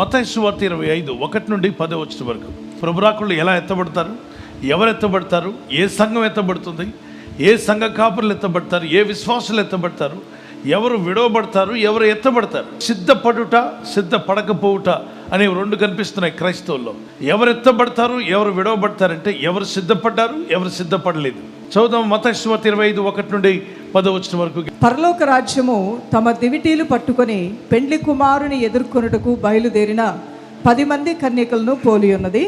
మతైసు వార్త ఇరవై ఐదు ఒకటి నుండి పది వచ్చిన వరకు. ప్రభురాకులు ఎలా ఎత్తబడతారు? ఎవరు ఎత్తబడతారు? ఏ సంఘం ఎత్తబడుతుంది? ఏ సంఘ కాపురులు ఎత్తబడతారు? ఏ విశ్వాసులు ఎత్తబడతారు? ఎవరు విడవబడతారు? ఎవరు ఎత్తబడతారు? సిద్ధపడుట సిద్ధపడకపోవుట అనేవి రెండు కనిపిస్తున్నాయి క్రైస్తవుల్లో. ఎవరు ఎత్తబడతారు? ఎవరు విడవబడతారంటే ఎవరు సిద్ధపడ్డారు? ఎవరు సిద్ధపడలేదు. చదువుదాం మతైశ్వర్త ఇరవై ఐదు ఒకటి నుండి పదవచ్చిన వరకు పరలోక రాజ్యము తమ దివిటీలు పట్టుకొని పెండ్లి కుమారుని ఎదుర్కొనుటకు బయలుదేరిన పది మంది కన్యకలను పోలి ఉన్నది.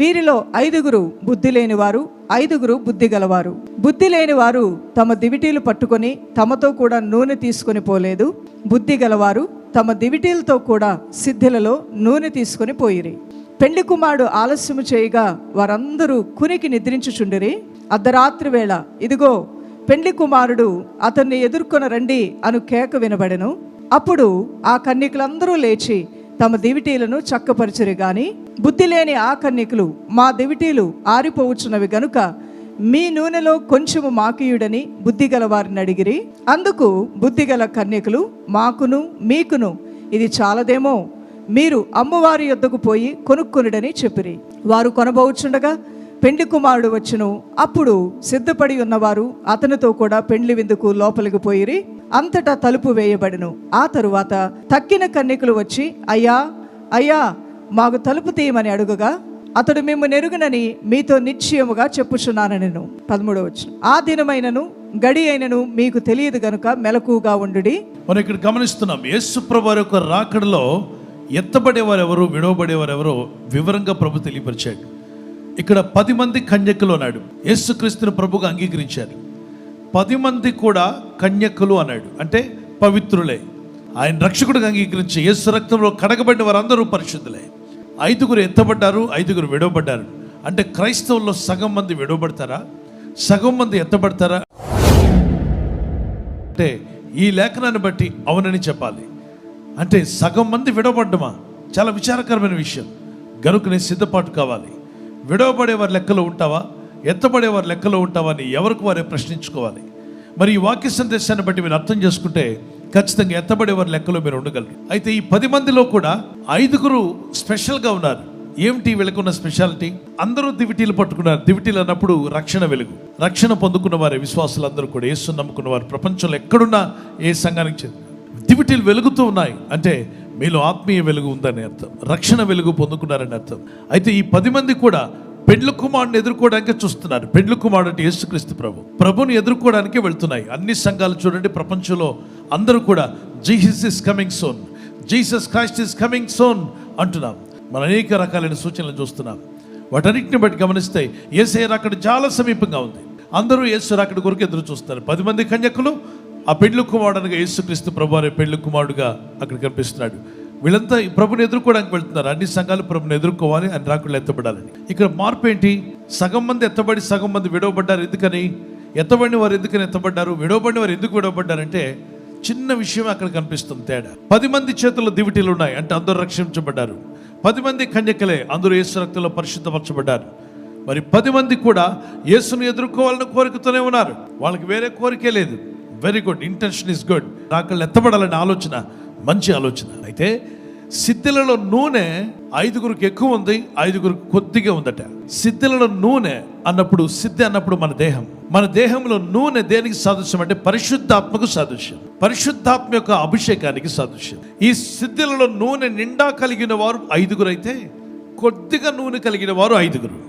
వీరిలో ఐదుగురు బుద్ధి లేనివారు ఐదుగురు బుద్ధి గలవారు బుద్ధి లేనివారు తమ దివిటీలు పట్టుకొని తమతో కూడా నూనె తీసుకొని పోలేదు. బుద్ధి గలవారు తమ దివిటీలతో కూడా సిద్ధిలలో నూనె తీసుకొని పోయిరి. పెండ్లి కుమారుడు ఆలస్యము చేయగా వారందరూ కునికి నిద్రించుచుండిరి. అర్ధరాత్రి వేళ. ఇదిగో పెండ్లి కుమారుడు అతన్ని ఎదుర్కొన రండి అను కేక వినబడెను. అప్పుడు ఆ కన్యకులందరూ లేచి తమ దివిటీలను చక్కపరిచిరి గాని బుద్ధి లేని ఆ కన్యకులు మా దివిటీలు ఆరిపోవచ్చున్నవి గనుక మీ నూనెలో కొంచెము మాకియుడని బుద్ధిగల వారిని అడిగిరి. అందుకు బుద్ధిగల కన్యకులు మాకును మీకును ఇది చాలదేమో మీరు అమ్మవారి యొద్దకు పోయి కొనుక్కొనుడని చెప్పిరి. వారు కొనబోచుండగా పెండ్లి కుమారుడు వచ్చును. అప్పుడు సిద్ధపడి ఉన్నవారు అతనితో కూడా పెండ్లి విందుకు లోపలికి పోయిరి. అంతటా తలుపు వేయబడును. ఆ తరువాత తక్కిన కన్యకులు వచ్చి అయ్యా అయ్యా మాకు తలుపు తీయమని అడుగగా అతడు మేము నెరుగునని మీతో నిశ్చయముగా చెప్పుచున్నాను నేను పదమూడవ వచ్చిన ఆ దినమైనను గడి అయినను మీకు తెలియదు గనుక మెలకుగా ఉండుడి. మనం ఇక్కడ గమనిస్తున్నాం యేసుప్రభు వారి యొక్క రాకడలో ఎత్తబడేవారు ఎవరు విడవబడేవారు ఎవరో వివరంగా ప్రభు తెలియపరిచాడు. ఇక్కడ పది మంది కన్యకులు అన్నాడు. యేసుక్రీస్తుని ప్రభుగా అంగీకరించారు. పది మంది కూడా కన్యకులు అన్నాడు. అంటే పవిత్రులే. ఆయన రక్షకుడిగా అంగీకరించి యేసు రక్తంలో కడగబడిన వారందరూ పరిశుద్ధులే. ఐదుగురు ఎత్తబడ్డారు ఐదుగురు విడవబడ్డారు. అంటే క్రైస్తవుల్లో సగం మంది విడవబడతారా? సగం మంది ఎత్తబడతారా అంటే ఈ లేఖనాన్ని బట్టి అవునని చెప్పాలి. అంటే సగం మంది విడవబడ్డమా? చాలా విచారకరమైన విషయం. గనుకనే సిద్ధపాటు కావాలి. విడవబడే వారి లెక్కలో ఉంటావా? ఎత్తబడే వారి లెక్కలో ఉంటావా అని ఎవరికి వారే ప్రశ్నించుకోవాలి. మరి ఈ వాక్య సందేశాన్ని బట్టి మీరు అర్థం చేసుకుంటే ఖచ్చితంగా ఎత్తబడే వారి లెక్కలో మీరు ఉండగలరు. అయితే ఈ పది మందిలో కూడా ఐదుగురు స్పెషల్గా ఉన్నారు. ఏమిటి వీళ్ళకున్న స్పెషాలిటీ? అందరూ దివిటీలు పట్టుకున్నారు. దివిటీలు అన్నప్పుడు రక్షణ వెలుగు. రక్షణ పొందుకున్న వారే విశ్వాసులందరూ కూడా ఏసు నమ్ముకున్న వారు. ప్రపంచంలో ఎక్కడున్నా ఏ సంఘానికి చెంది దివిటీలు వెలుగుతూ ఉన్నాయి. అంటే మీలో ఆత్మీయ వెలుగు ఉందని అర్థం. రక్షణ వెలుగు పొందుకున్నారని అర్థం. అయితే ఈ పది మంది కూడా పెండ్లు కుమారుని ఎదుర్కోవడానికి చూస్తున్నారు. పెండ్లు కుమారుడు అంటే యేసుక్రీస్తు ప్రభు. ప్రభుని ఎదుర్కోవడానికి వెళ్తున్నాయి. అన్ని సంఘాలు చూడండి ప్రపంచంలో అందరూ కూడా Jesus is coming soon. Jesus Christ is coming soon అంటున్నాం. మన అనేక రకాలైన సూచనలు చూస్తున్నాం. వాటన్నిటిని బట్టి గమనిస్తే ఏసే అక్కడ చాలా సమీపంగా ఉంది. అందరూ ఏసు అక్కడ కొరకు ఎదురు చూస్తారు పది మంది కన్యకులు ఆ పెళ్ళి కుమారుడు అనగా యేసుక్రీస్తు ప్రభు అనే పెళ్ళి కుమారుడుగా అక్కడ కనిపిస్తున్నాడు. వీళ్ళంతా ఈ ప్రభుని ఎదుర్కోవడానికి వెళ్తున్నారు. అన్ని సంఘాలు ప్రభుని ఎదుర్కోవాలి అని రాకుండా ఎత్తబడాలని. ఇక్కడ మార్పు ఏంటి? సగం మంది ఎత్తబడి సగం మంది విడవబడ్డారు ఎందుకని? ఎత్తబడిన వారు ఎందుకని ఎత్తబడ్డారు? విడవబడిన వారు ఎందుకు విడవబడ్డారంటే చిన్న విషయం అక్కడ కనిపిస్తుంది తేడా. పది మంది చేతుల్లో దివిటీలు ఉన్నాయి అంటే అందరూ రక్షించబడ్డారు. పది మంది కన్యకలే అందరూ యేసు రక్తంలో పరిశుద్ధపరచబడ్డారు. మరి పది మంది కూడా యేసును ఎదుర్కోవాలని కోరికతోనే ఉన్నారు. వాళ్ళకి వేరే కోరికే లేదు. Very good intention is good రాకళ్ళు ఎత్తబడాలనే ఆలోచన మంచి ఆలోచన. అయితే సిద్ధిలలో నూనె ఐదుగురికి ఎక్కువ ఉంది ఐదుగురికి కొద్దిగా ఉందట. సిద్ధిలలో నూనె అన్నప్పుడు సిద్ధి అన్నప్పుడు మన దేహం. మన దేహంలో నూనె దేనికి సాదృశ్యం అంటే పరిశుద్ధాత్మకు సాదృశ్యం. పరిశుద్ధాత్మ యొక్క అభిషేకానికి సాదృశ్యం. ఈ సిద్ధిలలో నూనె నిండా కలిగిన వారు ఐదుగురు అయితే కొద్దిగా నూనె కలిగిన వారు ఐదుగురు.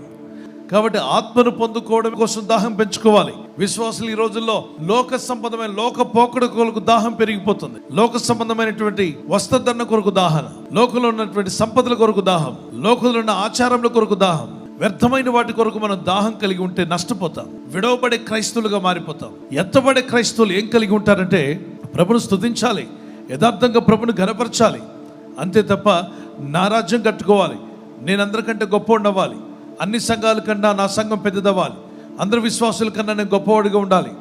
కాబట్టి ఆత్మను పొందుకోవడం కోసం దాహం పెంచుకోవాలి. విశ్వాసులు ఈ రోజుల్లో లోక సంబంధమైన లోక పోకడ కొరకు దాహం పెరిగిపోతుంది. లోక సంబంధమైనటువంటి వస్త్రధరణ కొరకు దాహన లోకంలో ఉన్నటువంటి సంపదల కొరకు దాహం. లోకంలో ఉన్న ఆచారముల కొరకు దాహం. వ్యర్థమైన వాటి కొరకు మనం దాహం కలిగి ఉంటే నష్టపోతాం. విడవబడే క్రైస్తవులుగా మారిపోతాం. ఎత్తబడే క్రైస్తవులు ఏం కలిగి ఉంటారంటే ప్రభును స్థుతించాలి యథార్థంగా ప్రభును ఘనపరచాలి అంతే తప్ప నా రాజ్యం కట్టుకోవాలి. నేను అందరికంటే గొప్ప ఉండవాలి అన్ని సంఘాల కన్నా నా సంఘం పెద్దదవ్వాలి. అందరి విశ్వాసుల కన్నా నేను గొప్పవాడిగా ఉండాలి.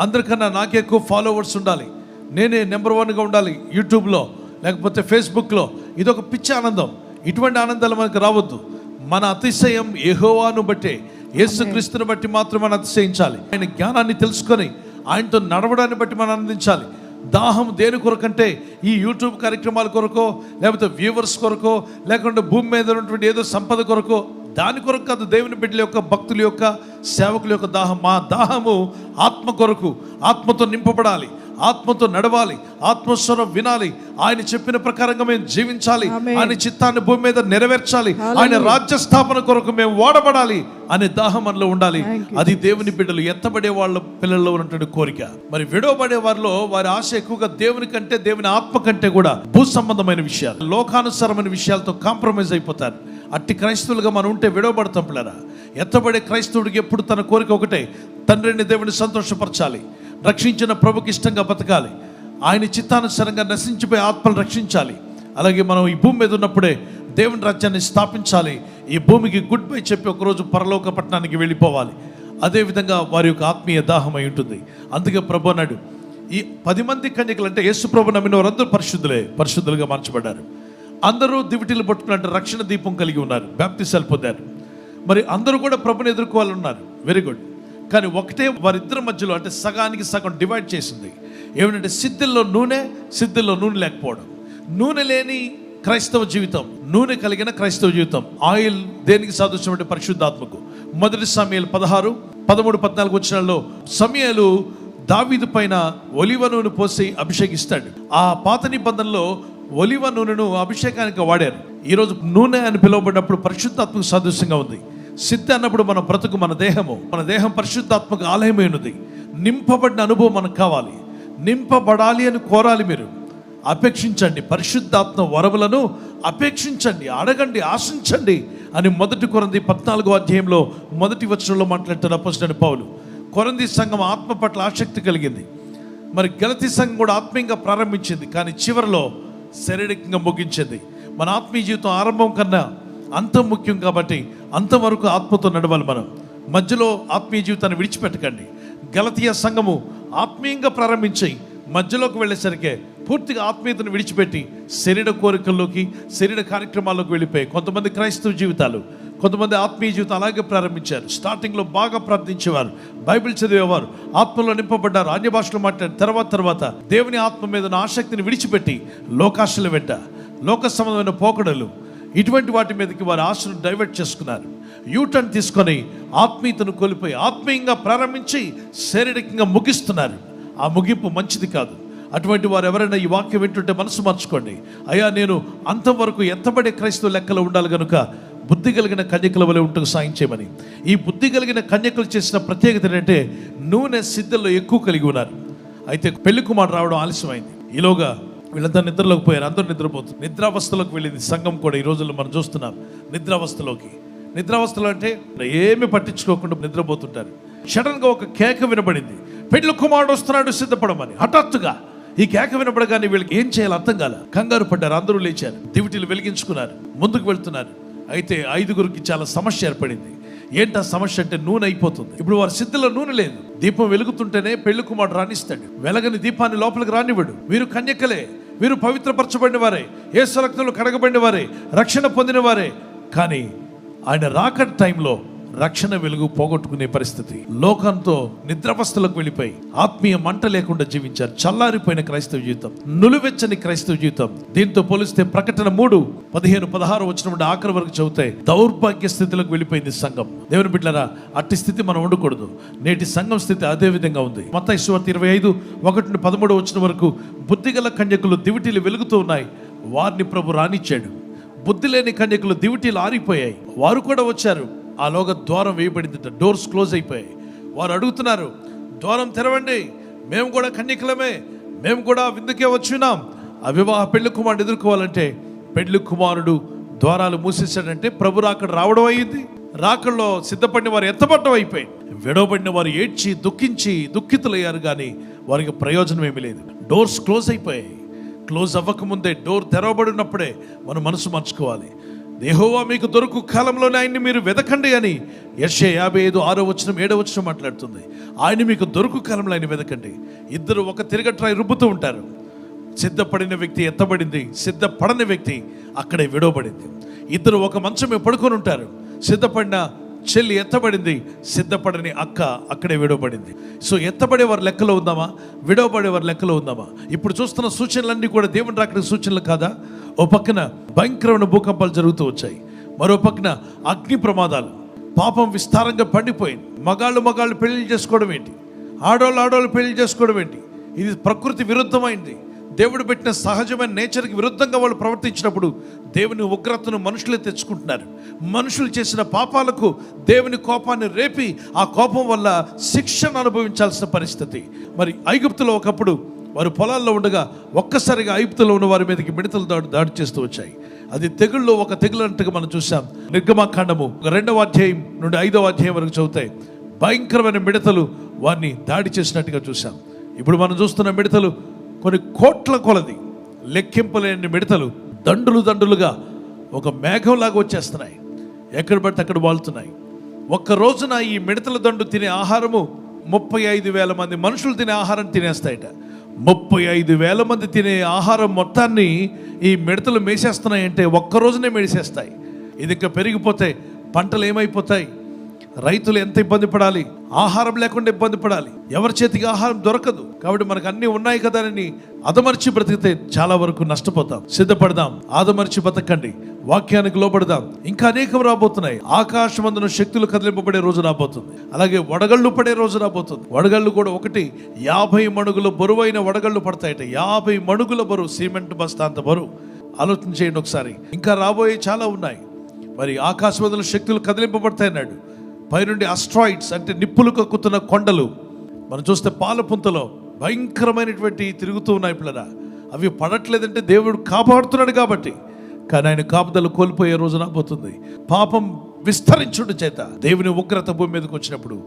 అందరికన్నా నాకే ఎక్కువ ఫాలోవర్స్ ఉండాలి. నేనే నెంబర్ వన్గా ఉండాలి యూట్యూబ్లో లేకపోతే ఫేస్బుక్లో ఇదొక పిచ్చి ఆనందం. ఇటువంటి ఆనందాలు మనకు రావద్దు. మన అతిశయం ఎహోవాను బట్టే యేసుక్రీస్తుని బట్టి మాత్రం మనం అతిశయించాలి. ఆయన జ్ఞానాన్ని తెలుసుకొని ఆయనతో నడవడాన్ని బట్టి మనం ఆనందించాలి. దాహం దేని కొరకంటే ఈ యూట్యూబ్ కార్యక్రమాల కొరకో లేకపోతే వ్యూవర్స్ కొరకో లేకుంటే భూమి మీద ఉన్నటువంటి ఏదో సంపద కొరకో దాని కొరకు కాదు దేవుని బిడ్డల యొక్క భక్తుల యొక్క సేవకుల యొక్క దాహం మా దాహము ఆత్మ కొరకు ఆత్మతో నింపబడాలి ఆత్మతో నడవాలి ఆత్మస్వరం వినాలి ఆయన చెప్పిన ప్రకారంగా మేము జీవించాలి. ఆయన చిత్తాన్ని భూమి మీద నెరవేర్చాలి. ఆయన రాజ్య స్థాపన కొరకు మేము వాడబడాలి అనే దాహం మనలో ఉండాలి. అది దేవుని బిడ్డలు ఎత్తబడే వాళ్ళ పిల్లల్లో ఉన్నటువంటి కోరిక మరి విడవబడే వారిలో వారి ఆశ ఎక్కువగా దేవుని కంటే దేవుని ఆత్మ కంటే కూడా భూ సంబంధమైన విషయాలు లోకానుసారమైన విషయాలతో కాంప్రమైజ్ అయిపోతారు అట్టి క్రైస్తవులుగా మనం ఉంటే విడవబడతాం పిల్లరా. ఎత్తబడే క్రైస్తవుడికి ఎప్పుడు తన కోరిక ఒకటే? తండ్రిని దేవుని సంతోషపరచాలి. రక్షించిన ప్రభుకి ఇష్టంగా బతకాలి. ఆయన చిత్తానుసారంగా నశించిపోయి ఆత్మలు రక్షించాలి. అలాగే మనం ఈ భూమి మీద ఉన్నప్పుడే దేవుని రాజ్యాన్ని స్థాపించాలి. ఈ భూమికి గుడ్ బై చెప్పి ఒకరోజు పరలోక పట్టణానికి వెళ్ళిపోవాలి. అదేవిధంగా వారి యొక్క ఆత్మీయ దాహం అయి ఉంటుంది. అందుకే ప్రభు అన్నాడు ఈ పది మంది కన్యకలు అంటే యేసు ప్రభు నమ్మిన వారందరూ పరిశుద్ధులే పరిశుద్ధులుగా మార్చబడ్డారు. అందరూ దివిటీలు పట్టుకున్నట్టు రక్షణ దీపం కలిగి ఉన్నారు బ్యాప్తిసాలు పొందారు. మరి అందరూ కూడా ప్రభుని ఎదుర్కోవాలన్నారు. వెరీ గుడ్ కానీ ఒకటే వారిద్దరి మధ్యలో అంటే సగానికి సగం డివైడ్ చేసింది. ఏమిటంటే సిద్ధుల్లో నూనె సిద్ధుల్లో నూనె లేకపోవడం. నూనె లేని క్రైస్తవ జీవితం నూనె కలిగిన క్రైస్తవ జీవితం. ఆయిల్ దేనికి సాదృశ్యం పరిశుద్ధాత్మకు. మొదటి సమయాలు పదహారు పదమూడు పద్నాలుగు వచ్చినాల్లో సమయాలు దావీదు పైన ఒలివ నూనె పోసి అభిషేకిస్తాడు. ఆ పాత నిబంధనలో ఒలివ నూనెను అభిషేకానికి వాడారు. ఈరోజు నూనె అని పిలువబడినప్పుడు పరిశుద్ధాత్మకు సదృశ్యంగా ఉంది. సిద్ధ అన్నప్పుడు మన బ్రతుకు మన దేహము మన దేహం పరిశుద్ధాత్మక ఆలయమైనది. నింపబడిన అనుభవం మనకు కావాలి. నింపబడాలి అని కోరాలి మీరు. అపేక్షించండి. పరిశుద్ధాత్మ వరములను అపేక్షించండి. అడగండి ఆశించండి అని మొదటి కొరంది పద్నాలుగో అధ్యాయంలో మొదటి వచనంలో మాట్లాడుతున్న అపోజిట్ పౌలు. కొరంది సంఘం ఆత్మ పట్ల ఆసక్తి కలిగింది. మరి గలతి సంఘం కూడా ఆత్మీయంగా ప్రారంభించింది. కానీ చివరిలో శారీరకంగా ముగించింది. మన ఆత్మీయ జీవితం ఆరంభం కన్నా అంతం ముఖ్యం కాబట్టి అంతం వరకు ఆత్మతో నడవాలి మనం. మధ్యలో ఆత్మీయ జీవితాన్ని విడిచిపెట్టకండి. గలతీయ సంఘము ఆత్మీయంగా ప్రారంభించి మధ్యలోకి వెళ్ళేసరికి పూర్తిగా ఆత్మీయతను విడిచిపెట్టి శరీర కోరికల్లోకి శరీర కార్యక్రమాల్లోకి వెళ్ళిపోయి కొంతమంది క్రైస్తవ జీవితాలు కొంతమంది ఆత్మీయ జీవితం అలాగే ప్రారంభించారు. స్టార్టింగ్లో బాగా ప్రార్థించేవారు. బైబిల్ చదివేవారు. ఆత్మలో నింపబడ్డారు. అన్య భాషలో మాట్లాడిన తర్వాత తర్వాత దేవుని ఆత్మ మీద ఆసక్తిని విడిచిపెట్టి లోకాశలు వెంట లోక సంబంధమైన పోకడలు ఇటువంటి వాటి మీదకి వారి ఆశను డైవర్ట్ చేసుకున్నారు. యూటర్న్ తీసుకొని ఆత్మీయతను కోల్పోయి ఆత్మీయంగా ప్రారంభించి శారీరకంగా ముగిస్తున్నారు. ఆ ముగింపు మంచిది కాదు. అటువంటి వారు ఎవరైనా ఈ వాక్యం వింటుంటే మనసు మార్చుకోండి. అయ్యా నేను అంతవరకు ఎంతబడే క్రైస్తవ లెక్కలో ఉండాలి కనుక బుద్ధి కలిగిన కన్యకల వలె ఉంటుంది సాయం చేయమని. ఈ బుద్ధి కలిగిన కన్యకలు చేసిన ప్రత్యేకత ఏంటంటే నూనె సిద్ధల్లో ఎక్కువ కలిగి ఉన్నారు. అయితే పెళ్ళి కుమారుడు రావడం ఆలస్యమైంది. ఈలోగా వీళ్ళంతా నిద్రలోకి పోయారు. అందరూ నిద్రపోతుంది నిద్రావస్థలోకి వెళ్ళింది సంఘం కూడా ఈ రోజుల్లో మనం చూస్తున్నాం. నిద్రావస్థలోకి. నిద్రావస్థలో అంటే ఏమి పట్టించుకోకుండా నిద్రపోతుంటారు. సడన్గా ఒక కేక వినబడింది. పెళ్ళి కుమారుడు వస్తున్నాడు సిద్ధపడమని. హఠాత్తుగా ఈ కేక వినపడగానే వీళ్ళకి ఏం చేయాలి అర్థం కాల. కంగారు పడ్డారు అందరూ లేచారు. దివిటీలు వెలిగించుకున్నారు ముందుకు వెళ్తున్నారు. అయితే ఐదుగురికి చాలా సమస్య ఏర్పడింది. ఏంటా సమస్య అంటే నూనె అయిపోతుంది. ఇప్పుడు వారి సిద్ధిలో నూనె లేదు. దీపం వెలుగుతుంటేనే పెళ్ళి కుమారుడు రాణిస్తాడు. వెలగని దీపాన్ని లోపలికి రానివ్వడు. వీరు కన్యకలే. వీరు పవిత్రపరచబడిన వారే. ఏ రక్తంలో కడగబడిన వారే. రక్షణ పొందిన వారే. కానీ ఆయన రాకడ టైంలో రక్షణ వెలుగు పోగొట్టుకునే పరిస్థితి. లోకంతో నిద్రావస్థలకు వెళ్ళిపోయి ఆత్మీయ మంట లేకుండా జీవించారు. చల్లారిపోయిన క్రైస్తవ జీవితం నులివెచ్చని క్రైస్తవ జీవితం. దీంతో పోలిస్తే ప్రకటన మూడు పదిహేను పదహారు వచ్చిన ఆఖరి వరకు చదివితే దౌర్భాగ్య స్థితిలోకి వెళ్ళిపోయింది సంఘం. దేవుని బిడ్డరా అట్టి స్థితి మనం ఉండకూడదు. నేటి సంఘం స్థితి అదే విధంగా ఉంది. మత ఇశ్వర్తి ఇరవై ఐదు ఒకటి పదమూడు వచ్చిన వరకు బుద్ధిగల కన్యకులు దివిటీలు వెలుగుతూ ఉన్నాయి. వారిని ప్రభు రానిచ్చాడు. బుద్ధి లేని కన్యకులు దివిటీలు ఆరిపోయాయి. వారు కూడా వచ్చారు. ఆ లోక ద్వారం వేయబడింది. డోర్స్ క్లోజ్ అయిపోయాయి. వారు అడుగుతున్నారు ద్వారం తెరవండి. మేము కూడా కన్యకులమే మేము కూడా విందుకే వచ్చినాం ఆ వివాహ పెళ్ళి కుమారుడు ఎదుర్కోవాలంటే పెళ్ళి కుమారుడు ద్వారాలు మూసేశాడంటే ప్రభు రాకడ రావడం అయ్యింది రాకల్లో సిద్ధపడిన వారు ఎత్తపడడం అయిపోయి విడవబడిన వారు ఏడ్చి దుఃఖించి దుఃఖితులయ్యారు కానీ వారికి ప్రయోజనం ఏమీ లేదు. డోర్స్ క్లోజ్ అయిపోయాయి. క్లోజ్ అవ్వకముందే డోర్ తెరవబడినప్పుడే మనం మనసు మార్చుకోవాలి. దేహోవా మీకు దొరుకు కాలంలోనే ఆయన్ని మీరు వెదకండి అని యర్షే యాభై ఐదు ఆరో వచ్చిన ఏడో వచ్చిన మాట్లాడుతుంది. ఆయన మీకు దొరుకు కాలంలో ఆయన వెదకండి. ఇద్దరు ఒక తిరగట్రాయి రుబ్బుతూ ఉంటారు. సిద్ధపడిన వ్యక్తి ఎత్తబడింది. సిద్ధపడని వ్యక్తి అక్కడే విడవబడింది. ఇద్దరు ఒక మంచం మీద పడుకొని ఉంటారు. సిద్ధపడిన చెల్లి ఎత్తబడింది సిద్ధపడని అక్క అక్కడే విడవబడింది. సో ఎత్తబడే వారి లెక్కలో ఉందామా? విడవబడే వారి లెక్కలో ఉందామా? ఇప్పుడు చూస్తున్న సూచనలన్నీ కూడా దేవుని రాకడానికి సూచనలు కాదా? ఓ పక్కన భయంకరమైన భూకంపాలు జరుగుతూ వచ్చాయి. మరో పక్కన అగ్ని ప్రమాదాలు. పాపం విస్తారంగా పండిపోయింది. మగాళ్ళు మగాళ్ళు పెళ్ళి చేసుకోవడం ఏంటి? ఆడవాళ్ళు ఆడవాళ్ళు పెళ్ళి చేసుకోవడం ఏంటి? ఇది ప్రకృతి విరుద్ధమైంది. దేవుడు పెట్టిన సహజమైన నేచర్కి విరుద్ధంగా వాళ్ళు ప్రవర్తించినప్పుడు దేవుని ఉగ్రతను మనుషులే తెచ్చుకుంటున్నారు. మనుషులు చేసిన పాపాలకు దేవుని కోపాన్ని రేపి ఆ కోపం వల్ల శిక్షను అనుభవించాల్సిన పరిస్థితి. మరి ఐగుప్తులో ఒకప్పుడు వారు పొలాల్లో ఉండగా ఒక్కసారిగా ఐగుప్తులో ఉన్న వారి మీదకి మిడతలు దాడి దాడి చేస్తూ వచ్చాయి. అది తెగుళ్ళు ఒక తెగులు అన్నట్టుగా మనం చూసాం నిర్గమాకాండము రెండవ అధ్యాయం నుండి ఐదవ అధ్యాయం వరకు చదువుతాయి. భయంకరమైన మిడతలు వారిని దాడి చేసినట్టుగా చూసాం ఇప్పుడు మనం చూస్తున్న మిడతలు కొన్ని కోట్ల కొలది లెక్కింపలేని మిడతలు దండులు దండులుగా ఒక మేఘంలాగా వచ్చేస్తున్నాయి. ఎక్కడ పడితే అక్కడ వాళ్తున్నాయి. ఒక్క రోజున ఈ మిడతల దండు తినే ఆహారము ముప్పై ఐదు వేల మంది మనుషులు తినే ఆహారం తినేస్తాయట. ముప్పై ఐదు వేల మంది తినే ఆహారం మొత్తాన్ని ఈ మిడతలు మేసేస్తున్నాయంటే ఒక్క రోజునే మేసేస్తాయి. ఇది ఇంకా పెరిగిపోతే పంటలు ఏమైపోతాయి? రైతులు ఎంత ఇబ్బంది పడాలి? ఆహారం లేకుండా ఇబ్బంది పడాలి. ఎవరి చేతికి ఆహారం దొరకదు. కాబట్టి మనకు అన్ని ఉన్నాయి కదా అని అదమర్చి బ్రతికితే చాలా వరకు నష్టపోతాం. సిద్ధపడదాం. ఆదమర్చి బతకండి వాక్యానికి లోపడదాం ఇంకా అనేకం రాబోతున్నాయి. ఆకాశమందున శక్తులు కదిలింపబడే రోజు రాబోతుంది. అలాగే వడగళ్ళు పడే రోజు రాబోతుంది. వడగళ్ళు కూడా ఒకటి. యాభై మణుగుల బరువైన వడగళ్ళు పడతాయట. యాభై మణుగుల బరువు సిమెంట్ బస్తా అంత బరువు. ఆలోచన చేయండి ఒకసారి. ఇంకా రాబోయే చాలా ఉన్నాయి. మరి ఆకాశమందుల శక్తులు కదిలింపబడతాయన్నాడు. పైనుండి అస్ట్రాయిడ్స్ అంటే నిప్పులు కక్కుతున్న కొండలు. మనం చూస్తే పాలపుంతలో భయంకరమైనటువంటి తిరుగుతూ ఉన్నాయి పిల్లరా. అవి పడట్లేదంటే దేవుడు కాపాడుతున్నాడు కాబట్టి. కానీ ఆయన కాపుదలు కోల్పోయే రోజు రాబోతుంది. పాపం విస్తరించుడు చేత దేవుని ఉగ్రత భూమి మీదకి వచ్చినప్పుడు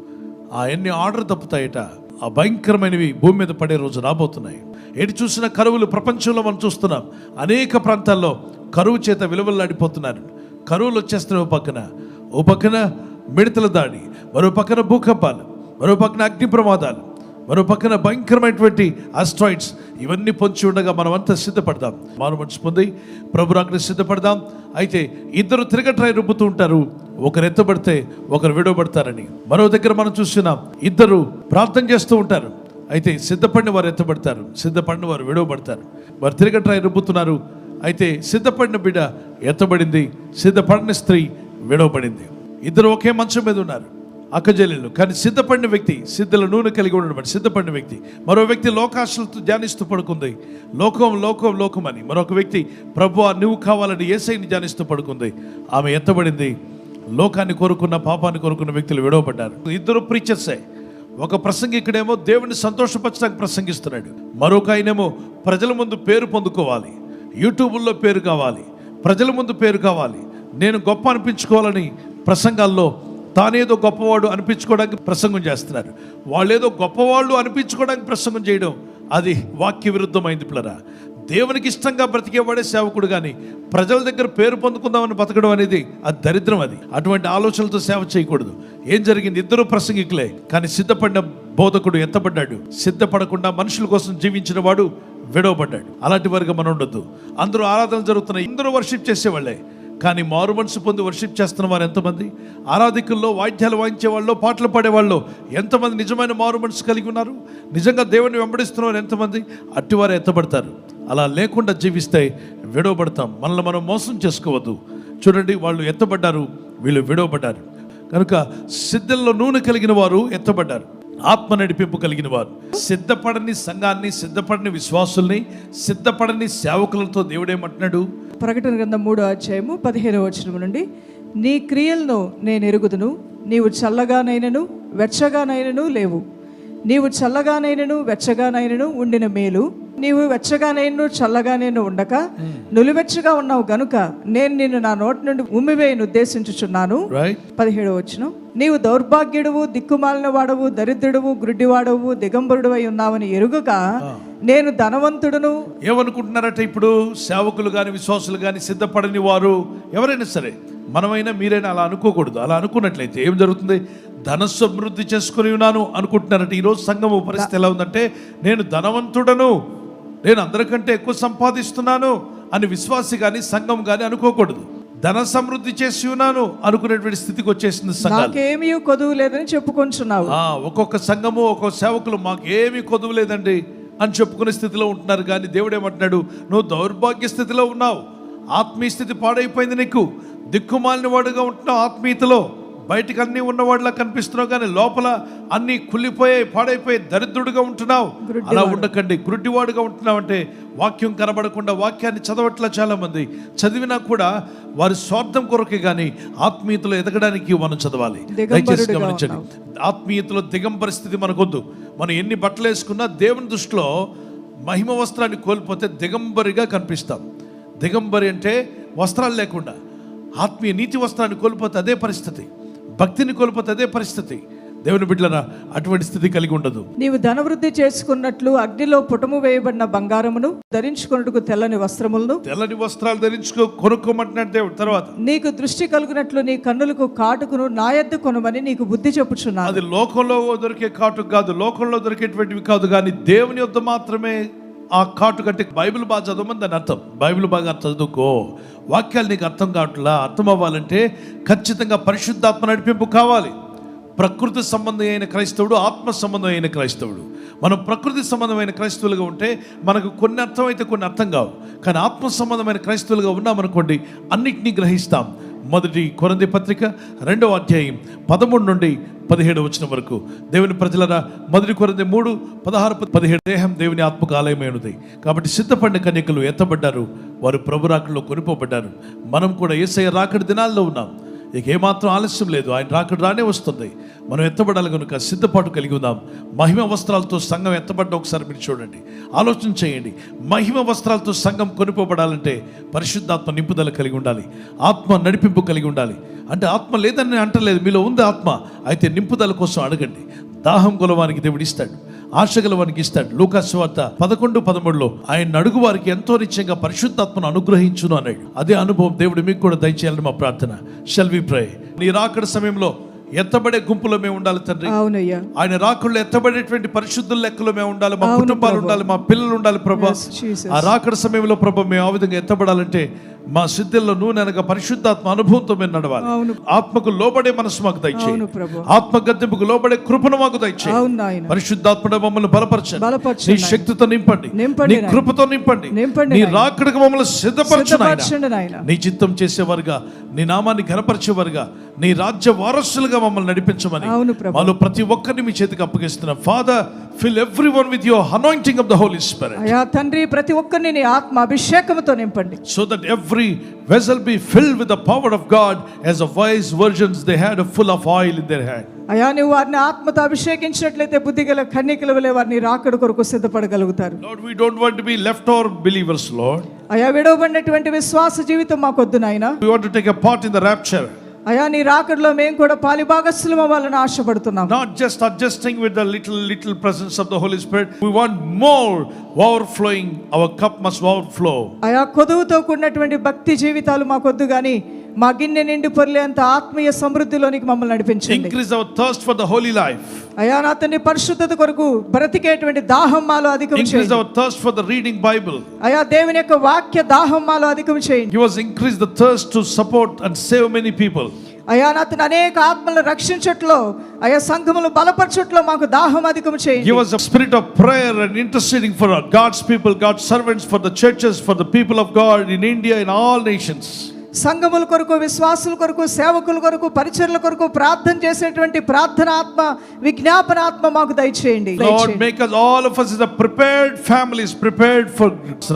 ఆ ఎన్ని ఆర్డర్ తప్పుతాయట. ఆ భయంకరమైనవి భూమి మీద పడే రోజు రాబోతున్నాయి. ఎటు చూసిన కరువులు ప్రపంచంలో మనం చూస్తున్నాం. అనేక ప్రాంతాల్లో కరువు చేత విలువలాడిపోతున్నారు కరువులు వచ్చేస్తున్నాయి పక్కన. ఓ పక్కన మిడతల దాడి మరో పక్కన భూకంపాలు మరో పక్కన అగ్ని ప్రమాదాలు మరో పక్కన భయంకరమైనటువంటి ఆస్ట్రాయిడ్స్ ఇవన్నీ పొంచి ఉండగా మనమంతా సిద్ధపడదాం. మారు మనసు పొంది ప్రభురాజ్ఞ సిద్ధపడదాం. అయితే ఇద్దరు తిరగట్రాయి రుబ్బుతూ ఉంటారు. ఒకరు ఎత్తబడితే ఒకరు విడవబడతారని. మరో దగ్గర మనం చూస్తున్నాం ఇద్దరు ప్రార్థన చేస్తూ ఉంటారు. అయితే సిద్ధపడిన వారు ఎత్తబడతారు సిద్ధపడిన వారు విడవబడతారు. వారు తిరగట్రాయి రుబ్బుతున్నారు. అయితే సిద్ధపడిన బిడ్డ ఎత్తబడింది. సిద్ధపడిన స్త్రీ విడవబడింది. ఇద్దరు ఒకే మంచం మీద ఉన్నారు. అక్కజల్లు కానీ సిద్ధపడిన వ్యక్తి సిద్ధల నూనె కలిగి ఉండడం సిద్ధపడిన వ్యక్తి. మరో వ్యక్తి లోకాశలతో ధ్యానిస్తూ పడుకుంది. లోకం లోకం లోకం అని. మరొక వ్యక్తి ప్రభు నువ్వు కావాలని ఏసైని ధ్యానిస్తూ పడుకుంది. ఆమె ఎత్తబడింది. లోకాన్ని కోరుకున్న పాపాన్ని కోరుకున్న వ్యక్తులు విడవబడ్డారు. ఇద్దరు ప్రీచర్సే. ఒక ప్రసంగికుడేమో దేవుని సంతోషపరచడానికి ప్రసంగిస్తున్నాడు. మరొక ఆయనేమో ప్రజల ముందు పేరు పొందుకోవాలి. యూట్యూబ్లో పేరు కావాలి. ప్రజల ముందు పేరు కావాలి. నేను గొప్ప అనిపించుకోవాలని ప్రసంగాల్లో తానేదో గొప్పవాడు అనిపించుకోవడానికి ప్రసంగం చేస్తున్నారు. వాళ్ళేదో గొప్పవాళ్ళు అనిపించుకోవడానికి ప్రసంగం చేయడం అది వాక్య విరుద్ధమైంది పిల్లరా. దేవునికి ఇష్టంగా బ్రతికేవాడే సేవకుడు కానీ ప్రజల దగ్గర పేరు పొందుకుందామని బతకడం అనేది అది దరిద్రం అది. అటువంటి ఆలోచనలతో సేవ చేయకూడదు. ఏం జరిగింది? ఇద్దరు ప్రసంగికులే కానీ సిద్ధపడిన బోధకుడు ఎంతపడ్డాడు సిద్ధపడకుండా మనుషుల కోసం జీవించిన వాడు విడవబడ్డాడు. అలాంటి వారిగా మనం ఉండొద్దు. అందరూ ఆరాధనలు జరుగుతున్నాయి. అందరూ వర్షిప్ చేసేవాళ్ళే. కానీ మారు మనసు పొంది వర్షిప్ చేస్తున్న వారు ఎంతమంది? ఆరాధికుల్లో వాయిద్యాలు వాయించే వాళ్ళు పాటలు పాడేవాళ్ళు ఎంతమంది నిజమైన మారు మనసు కలిగి ఉన్నారు? నిజంగా దేవుని వెంబడిస్తున్న ఎంతమంది? అట్టివారు ఎత్తబడతారు. అలా లేకుండా జీవిస్తే విడవబడతాం. మనల్ని మనం మోసం చేసుకోవద్దు. చూడండి వాళ్ళు ఎత్తబడ్డారు వీళ్ళు విడవబడ్డారు. కనుక సిద్ధంలో నూనె కలిగిన వారు ఎత్తబడ్డారు. ఆత్మ నడిపింపు కలిగిన వారు. సిద్ధపడని సంఘాన్ని సిద్ధపడని విశ్వాసుల్ని సిద్ధపడని సేవకులతో దేవుడేమంటున్నాడు ప్రకటన గ్రంథం మూడో అధ్యాయము పదిహేను వచనం నుండి నీ క్రియలను నేను ఎరుగుదును నీవు చల్లగానైనను వెచ్చగానైనను లేవు. నీవు చల్లగానైనను వెచ్చగానైనను ఉండిన మేలు నీవు వెచ్చగానైనను చల్లగానైనా ఉండక. నులివెచ్చగా ఉన్నావు గనుక నేను నిన్ను నా నోటి నుండి ఉమ్మివేయను ఉద్దేశించుచున్నాను. పదిహేడు వచనం. నీవు దౌర్భాగ్యుడువు దిక్కుమాలిన వాడవు దరిద్రుడువు గ్రుడ్డివాడవు దిగంబరుడు అయి ఉన్నావని ఎరుగగా నేను ధనవంతుడును. ఏమనుకుంటున్నారట ఇప్పుడు? సేవకులు కానీ విశ్వాసులు కానీ సిద్ధపడని వారు ఎవరైనా సరే మనమైనా మీరైనా అలా అనుకోకూడదు. అలా అనుకున్నట్లయితే ఏం జరుగుతుంది? ధన సమృద్ధి చేసుకుని ఉన్నాను అనుకుంటున్నారట. ఈరోజు సంఘం పరిస్థితి ఎలా ఉందంటే నేను ధనవంతుడను. నేను అందరికంటే ఎక్కువ సంపాదిస్తున్నాను అని విశ్వాసి కానీ సంఘం కానీ అనుకోకూడదు. ధన సమృద్ధి చేసి ఉన్నాను అనుకునేటువంటి స్థితికి వచ్చేసింది నాకేమీ కొదువు లేదని చెప్పుకొంచున్నావు ఆ, ఒక్కొక్క సంఘము ఒక్కొక్క సేవకులు మాకు ఏమీ కొదువు లేదండి అని చెప్పుకునే స్థితిలో ఉంటున్నారు. కానీ దేవుడు ఏమంటున్నాడు నువ్వు దౌర్భాగ్య స్థితిలో ఉన్నావు. ఆత్మీయ స్థితి పాడైపోయింది నీకు. దిక్కుమాలిన వాడుగా ఉంటున్నావు ఆత్మీయతలో. బయటికి అన్నీ ఉన్నవాడిలా కనిపిస్తున్నావు కానీ లోపల అన్నీ కుళ్ళిపోయాయి పాడైపోయి దరిద్రుడిగా ఉంటున్నావు. అలా ఉండకండి. గుడ్డివాడుగా ఉంటున్నావు అంటే వాక్యం కనబడకుండా వాక్యాన్ని చదవట్లా చాలా మంది చదివినా కూడా వారి స్వార్థం కొరకే కానీ ఆత్మీయతలో ఎదగడానికి మనం చదవాలి. దయచేసి గమనించండి. ఆత్మీయతలో దిగం పరిస్థితి మనకొద్దు. మనం ఎన్ని బట్టలు వేసుకున్నా దేవుని దృష్టిలో మహిమ వస్త్రాన్ని కోల్పోతే దిగంబరిగా కనిపిస్తాం. దిగంబరి అంటే వస్త్రాలు లేకుండా ఆత్మీయ నీతి వస్త్రాన్ని కోల్పోతే అదే పరిస్థితి. భక్తిని కోల్పోతే అదే పరిస్థితి. దేవుని బిడ్డలరా అటువంటి స్థితి కలిగి ఉండదు. నీవు ధనవృద్ధి చేసుకున్నట్లు అగ్నిలో పుటము వేయబడిన బంగారమును ధరించుకున్నట్టుకు తెల్లని వస్త్రములను తెల్లని వస్త్రాలు ధరించుకో కొనుక్కోమంటున్నాడు దేవుడు. తర్వాత నీకు దృష్టి కలుగునట్లు నీ కన్నులకు కాటుకును నా యొద్ద కొనమని నీకు బుద్ధి చెప్పుచున్నాను. అది లోకంలో దొరికే కాటు కాదు లోకంలో దొరికేటువంటివి కాదు కానీ దేవుని యొద్ద మాత్రమే ఆ కాటు కంటే బైబిల్ బాగా చదవమని దాని అర్థం. బైబిల్ బాగా చదువుకో. వాక్యాలు నీకు అర్థం కావట్లా? అర్థం అవ్వాలంటే ఖచ్చితంగా పరిశుద్ధాత్మ నడిపింపు కావాలి. ప్రకృతి సంబంధమైన క్రైస్తవుడు ఆత్మ సంబంధమైన క్రైస్తవుడు. మనం ప్రకృతి సంబంధమైన క్రైస్తవులుగా ఉంటే మనకు కొన్ని అర్థం అయితే కొన్ని అర్థం కావు. కానీ ఆత్మ సంబంధమైన క్రైస్తవులుగా ఉన్నామనుకోండి అన్నిటినీ గ్రహిస్తాం. మొదటి కొరంది పత్రిక రెండవ అధ్యాయం పదమూడు నుండి పదిహేడు వచ్చిన వరకు. దేవుని ప్రజలరా మొదటి కొరంది మూడు పదహారు పదిహేడు. దేహం దేవుని ఆత్మకు ఆలయమైనది. కాబట్టి సిద్ధపడిన కన్యకలు ఎత్తబడ్డారు. వారు ప్రభురాకుల్లో కొనిపోబడ్డారు. మనం కూడా ఏసయ్య రాకడి దినాల్లో ఉన్నాం. ఇక ఏమాత్రం ఆలస్యం లేదు. ఆయన రాకడ రానే వస్తుంది. మనం ఎత్తబడాలి కనుక సిద్ధపాటు కలిగి ఉందాం. మహిమ వస్త్రాలతో సంఘం ఎత్తబడ్డ ఒకసారి మీరు చూడండి. ఆలోచన చేయండి. మహిమ వస్త్రాలతో సంఘం కొనిపోబడాలంటే పరిశుద్ధాత్మ నింపుదల కలిగి ఉండాలి. ఆత్మ నడిపింపు కలిగి ఉండాలి. అంటే ఆత్మ లేదని అంటలేదు. మీలో ఉంది ఆత్మ. అయితే నింపుదల కోసం అడగండి. దాహం కొలవానికి దేవుడిస్తాడు ఆశ గలవానికి ఇస్తాడు. లూకాసు వార్త పదకొండు పదమూడులో ఆయన అడుగు వారికి ఎంతో నిత్యంగా పరిశుద్ధాత్మను అనుగ్రహించును అన్నాడు. అదే అనుభవం దేవుడు మీకు కూడా దయచేయాలని మా ప్రార్థన. షెల్ వి ప్రే నీ రాకడ సమయంలో ఎత్తబడే గుంపులో మేము ఉండాలి తండ్రి. అవునయ్యా. ఆయన రాకుల్లో ఎత్తబడేటువంటి పరిశుద్ధుల లెక్కలో మేము ఉండాలి. మా కుటుంబాలు. ఉండాలి. మా పిల్లలు ఉండాలి ప్రభా. ఆ రాకడ సమయంలో ప్రభా మేము ఆ విధంగా ఎత్తబడాలంటే మా సిద్ధుల్లో నూనె అనగా పరిశుద్ధాత్మ అనుభవంతో మేము నడవాలి. ఆత్మకు లోబడే మనసు మాకు దయచేయి. ప్రభు. ఆత్మ గద్దెంపుకు లోబడే కృపను మాకు దయచేయి. నాయన. పరిశుద్ధాత్మడ మమ్మల్ని బలపరచండి. నీ శక్తితో నింపండి. నీ. కృపతో నింపండి. నీ. రాకడకు మమ్మల్ని. సిద్ధపరచండి నీ చిత్తం చేసేవారుగా నీ నామాన్ని ఘనపరిచేవారుగా నీ రాజ్య వారసులుగా మమ్మల్ని నడిపించమని మాలో ప్రతి ఒక్కరిని మీ చేతికి అప్పగిస్తున్నాం. Father fill everyone with your anointing of the holy spirit అయా తండ్రి ప్రతి ఒక్కరిని నీ ఆత్మ అభిషేకంతో నింపండి. So that every vessel be filled with the power of God as the wise virgins they had a full of oil in their hand అయా నువ్వు వారిని ఆత్మతో అభిషేకించినట్లయితే బుద్ధిగల కన్యకల వలె వారిని రాకడ కొరకు సిద్ధపడగలుగుతారు Lord we don't want to be left over believers Lord అయా విడవబడినటువంటి విశ్వాస జీవితం మాకొద్దు నాయన we want to take a part in the rapture అయ్యా నీ రాకడలో మేము కూడా పాలి భాగస్థలం అవ్వాలని ఆశపడుతున్నాం. Not just adjusting with the little little presence of the holy spirit we want more overflowing our cup must overflow అయ్యా కొదువుతో కూడినటువంటి భక్తి జీవితాలు మాకొద్దు కానీ మా గిన్నె నిండి పొరలే అంత ఆత్మీయ సమృద్ధిలోనికి మమ్మల్ని నడిపించండి. Increase our thirst for the holy life అయ్యా నా తండ్రి పరిశుద్ధత కొరకు బ్రతికేటువంటి దాహం మాలో అధికం increase our thirst for the reading bible అయ్యా దేవుని యొక్క వాక్య దాహం మాలో అధికం చేయండి. He was increase the thirst to support and save many people అయ్యా నాతను అనేక ఆత్మలను రక్షించట్లో అయ్యా సంఘములు బలపరచట్లో మాకు దాహం అధికం చేయండి. He was the spirit of prayer and interceding for God's people God's servants for the churches for the people of God in India in all nations సంఘముల కొరకు విశ్వాసుల కొరకు సేవకుల కొరకు పరిచర్ల కొరకు ప్రార్థన చేసేటువంటి ప్రార్థన ఆత్మ విజ్ఞాపన ఆత్మ మాకు దయచేయండి దయచేయండి. make us all of us as a prepared families, prepared for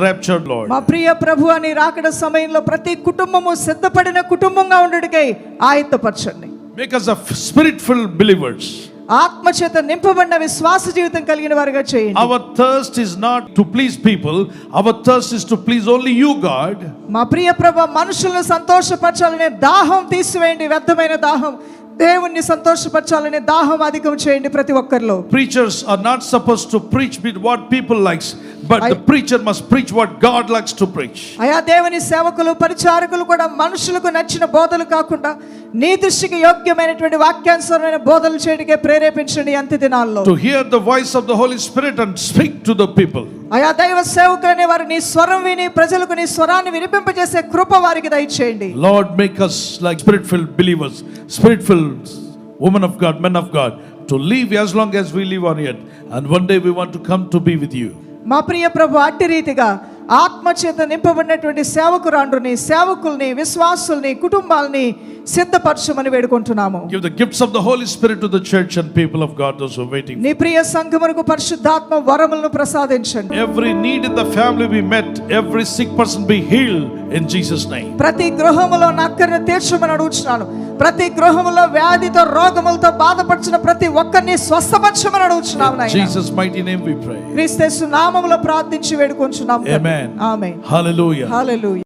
rapture, Lord. మా ప్రియ ప్రభు అని రాకడ సమయంలో ప్రతి కుటుంబము సిద్ధపడిన కుటుంబంగా ఉండడికై ఆయత్తపరచండి Make us a spirit filled believers. ఆత్మ చేత నింపబడిన విశ్వాస జీవితం కలిగిన వారుగా చేయండి. Our thirst is not to please people, our thirst is to please only you, God. మా ప్రియ ప్రభ మనుషులను సంతోషపరచాలనే దాహం తీసివేయండి. వ్యర్థమైన దాహం దేవుణ్ణి సంతోషపరచాలని దాహం అధికం చేయండి ప్రతి ఒక్కరిలో. Preachers are not suppose to preach with what people likes but the preacher must preach what God likes to preach అయా దేవుని సేవకులు పరిచారకులు కూడా మనుషులకు నచ్చిన బోధలు కాకుండా నీ దృష్టికి యోగ్యమైనటువంటి వాక్యాన్సరమైన బోధలు చేయడానికి ప్రేరేపించండి అంత దినాల్లో to hear the voice of the holy spirit and speak to the people ఆయా దైవ సేవకు వారు నీ స్వరం విని ప్రజలకు నీ స్వరాన్ని వినిపింపజేసే కృప వారికి దయచేయండి. Lord make us like spirit fill believers spirit fill women of God men of God to live as long as we live on it and one day we want to come to be with you మా ప్రియ ప్రభు అట్టి రీతిగా ఆత్మ చేత నింపబడినటువంటి సేవకురాండ్రుని సేవకుల్ని విశ్వాసుల్ని కుటుంబాల్ని సిద్ధపరచమని వేడుకుంటున్నాము. Give the gifts of the holy spirit to the church and people of God those who waiting నీ ప్రియ సంఘమునకు పరిశుద్ధాత్మ వరములను ప్రసాదించండి. Every need in the family be met every sick person be healed in Jesus name ప్రతి గృహములో నక్కరిన తీర్చమని అడుగుచున్నాను. ప్రతి గృహములో వ్యాధితో రోగములతో బాధపడుచున్న ప్రతి ఒక్కరిని స్వస్థపరచమని అడుగుచున్నాము నాయన. Jesus mighty name we pray క్రీస్తు యేసు నామములో ప్రార్థించి వేడుకుంటున్నాము ఆమేన్ ఆమేన్. హల్లెలూయా హల్లెలూయా